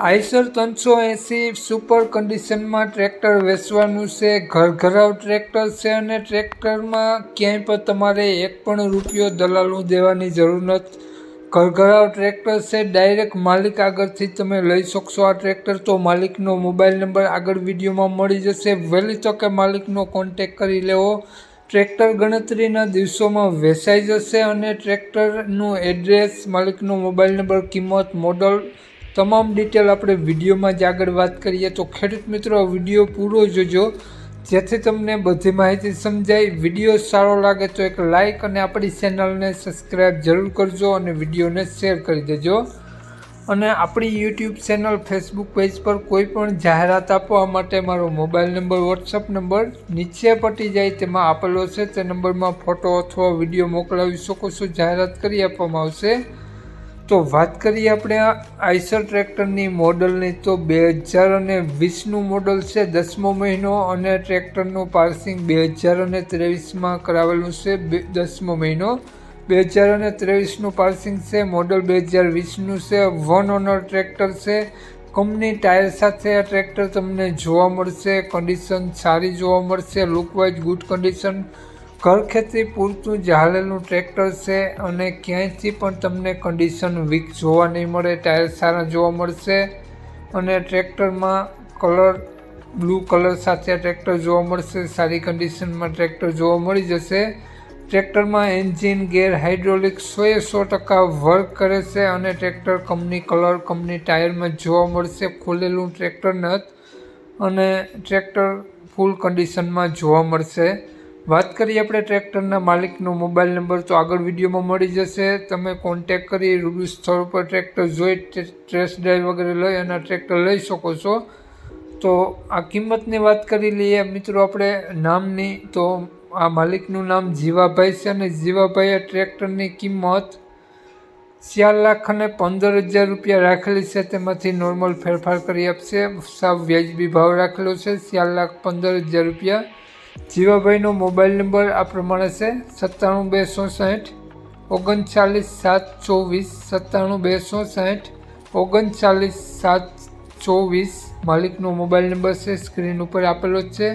Eicher ત્રણસો એંસી super કન્ડિશનમાં ટ્રેક્ટર વેચવાનું છે, ઘરઘરાવ ટ્રેક્ટર છે અને ટ્રેક્ટરમાં ક્યાંય પણ તમારે એક પણ રૂપિયો દલાલનું દેવાની જરૂર નથી. ઘરઘરાવ ટ્રેક્ટર છે, ડાયરેક્ટ માલિક આગળથી તમે લઈ શકશો આ ટ્રેક્ટર. તો માલિકનો મોબાઈલ નંબર આગળ વિડીયોમાં મળી જશે. વહેલી તકે માલિકનો કોન્ટેક કરી લેવો. ટ્રેક્ટર ગણતરીના દિવસોમાં વેચાઈ જશે અને ટ્રેક્ટરનું એડ્રેસ, માલિકનો મોબાઈલ નંબર, કિંમત, મોડલ તમામ ડિટેલ આપણે વિડીયોમાં જ આગળ વાત કરીએ તો ખેડૂત મિત્રો વીડિયો પૂરો જોજો. જેથી તમને બધી માહિતી સમજાય. વીડિયો સારો લાગે તો એક લાઇક અને આપણી ચેનલને સબસ્ક્રાઈબ જરૂર કરજો અને વિડીયોને શેર કરી દેજો. અને આપણી યુટ્યુબ ચેનલ ફેસબુક પેજ પર કોઈ પણ જાહેરાત આપવા માટે મારો મોબાઈલ નંબર વોટ્સઅપ નંબર નીચે પટી જાય તેમાં આપેલો છે. તે નંબરમાં ફોટો અથવા વીડિયો મોકલાવી શકો છો. જાહેરાત કરી આપવામાં આવશે. તો વાત કરીએ આપણે આ આઈસર ટ્રેક્ટરની મોડલની, તો બે હજાર અને વીસનું મોડલ છે દસમો મહિનો અને ટ્રેક્ટરનું પાર્સિંગ બે હજાર અને ત્રેવીસમાં કરાવેલું છે દસમો મહિનો. બે હજાર અને ત્રેવીસનું પાર્સિંગ છે, મોડલ બે હજાર વીસનું છે, વન ઓનર ટ્રેક્ટર છે. કંપની ટાયર સાથે આ ટ્રેક્ટર તમને જોવા મળશે, કન્ડિશન સારી જોવા મળશે, લુકવાઇઝ ગુડ કન્ડિશન. ઘર ખેતી પૂરતું ચાલેલું ટ્રેક્ટર છે અને ક્યાંયથી પણ તમને કન્ડિશન વીક જોવા નહીં મળે ટાયર સારા જોવા મળશે અને ટ્રેક્ટરમાં કલર બ્લુ કલર સાથે ટ્રેક્ટર જોવા મળશે, સારી કન્ડિશનમાં ટ્રેક્ટર જોવા મળી જશે. ટ્રેક્ટરમાં એન્જિન ગેર હાઇડ્રોલિક સોએ સો ટકા વર્ક કરે છે અને ટ્રેક્ટર કંપની કલર કંપની ટાયરમાં જોવા મળશે, ખોલેલું ટ્રેક્ટર નથી અને ટ્રેક્ટર ફૂલ કન્ડિશનમાં જોવા મળશે. વાત કરીએ આપણે ટ્રેક્ટરના માલિકનો મોબાઈલ નંબર, તો આગળ વિડીયોમાં મળી જશે. તમે કોન્ટેક કરી રૂબરૂ સ્થળ ઉપર ટ્રેક્ટર જોઈ ટ્રેસ ડ્રાઈવ વગેરે લઈ અને ટ્રેક્ટર લઈ શકો છો. તો આ કિંમતની વાત કરી લઈએ. મિત્રો, આપણે નામની, તો આ માલિકનું નામ જીવાભાઈ છે અને જીવાભાઈએ ટ્રેક્ટરની કિંમત ચાર લાખ અને પંદર હજાર રૂપિયા રાખેલી છે. તેમાંથી નોર્મલ ફેરફાર કરી આપશે. સાવ વ્યાજબી ભાવ રાખેલો છે. ચાર લાખ પંદર હજાર રૂપિયા. જીવાભાઈનો મોબાઈલ નંબર આ પ્રમાણે છે, સત્તાણું બે સાઠ ઓગણચાલીસ સાત ચોવીસ, સત્તાણું બે સાઠ ઓગણચાલીસ સાત ચોવીસ માલિકનો મોબાઈલ નંબર છે, સ્ક્રીન ઉપર આપેલો છે.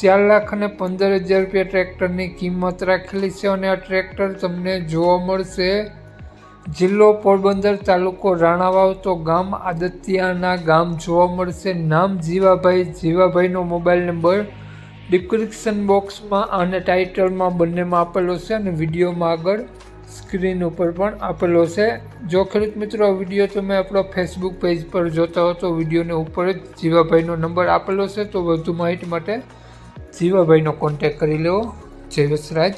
ચાર લાખ અને પંદર હજાર રૂપિયા ટ્રેક્ટરની કિંમત રાખેલી છે અને આ ટ્રેક્ટર તમને જોવા મળશે. જિલ્લો પોરબંદર તાલુકો રાણાવાવ તો ગામ આદતિયાના ગામ જોવા મળશે. નામ જીવાભાઈ, જીવાભાઈનો મોબાઈલ નંબર ડિસ્ક્રિપ્શન બોક્સમાં અને ટાઇટલમાં બંનેમાં આપેલો છે અને વિડીયોમાં આગળ સ્ક્રીન ઉપર પણ આપેલો છે. જો ખેડૂત મિત્રો વીડિયો તમે આપણો ફેસબુક પેજ પર જોતા હો તો વિડીયોને ઉપર જ જીવાભાઈનો નંબર આપેલો છે. તો વધુ માહિતી માટે જીવાભાઈનો કોન્ટેક કરી લેવો જય વસરાજ.